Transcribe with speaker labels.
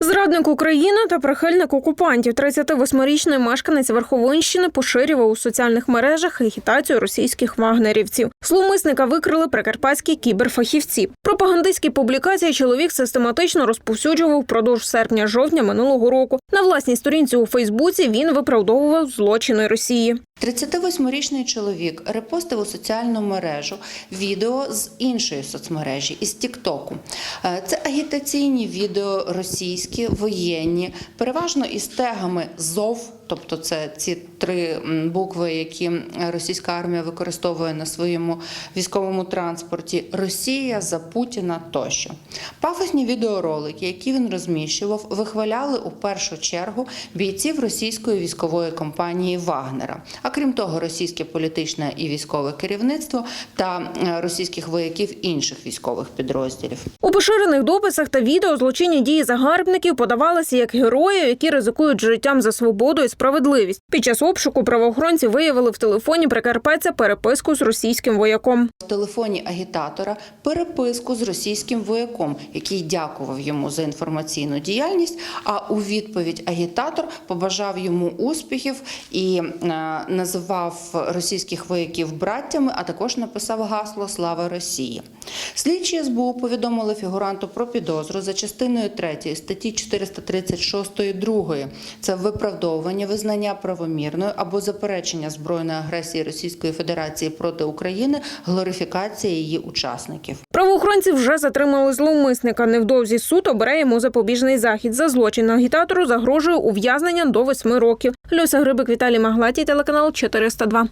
Speaker 1: Зрадник України та прихильник окупантів 38-річний мешканець Верховинщини поширював у соціальних мережах агітацію російських вагнерівців. Зловмисника викрили прикарпатські кіберфахівці. Пропагандистські публікації чоловік систематично розповсюджував впродовж серпня-жовтня минулого року. На власній сторінці у Фейсбуці він виправдовував злочини Росії.
Speaker 2: 38-річний чоловік репостив у соціальну мережу відео з іншої соцмережі із Тіктоку. Е, Це агітаційні відео російські, воєнні, переважно із тегами ЗОВ. Тобто це ці три букви, які російська армія використовує на своєму військовому транспорті: Росія за Путіна тощо. Пафосні відеоролики, які він розміщував, вихваляли у першу чергу бійців російської військової компанії Вагнера. А крім того, російське політичне і військове керівництво та е, російських вояків інших військових підрозділів.
Speaker 1: У поширених дописах та відео злочинні дії загарбників подавалися як герої, які ризикують життям за свободу і справедливість. Під час обшуку правоохоронці виявили в телефоні прикарпатця переписку з російським вояком.
Speaker 2: В телефоні агітатора переписку з російським вояком, який дякував йому за інформаційну діяльність. А у відповідь агітатор побажав йому успіхів і е, називав російських вояків браттями, а також написав гасло Слава Росії. Слідчі СБУ повідомили фігуранту про підозру за частиною 3 статті 436 2. Це виправдовування визнання правомірною або заперечення збройної агресії Російської Федерації проти України, глорифікація її учасників.
Speaker 1: Правоохоронці вже затримали зловмисника. Невдовзі суд обере йому запобіжний захід. За злочин агітатору загрожує ув'язнення до восьми років. Люся Грибик, Віталій Маглаті, телеканал 402.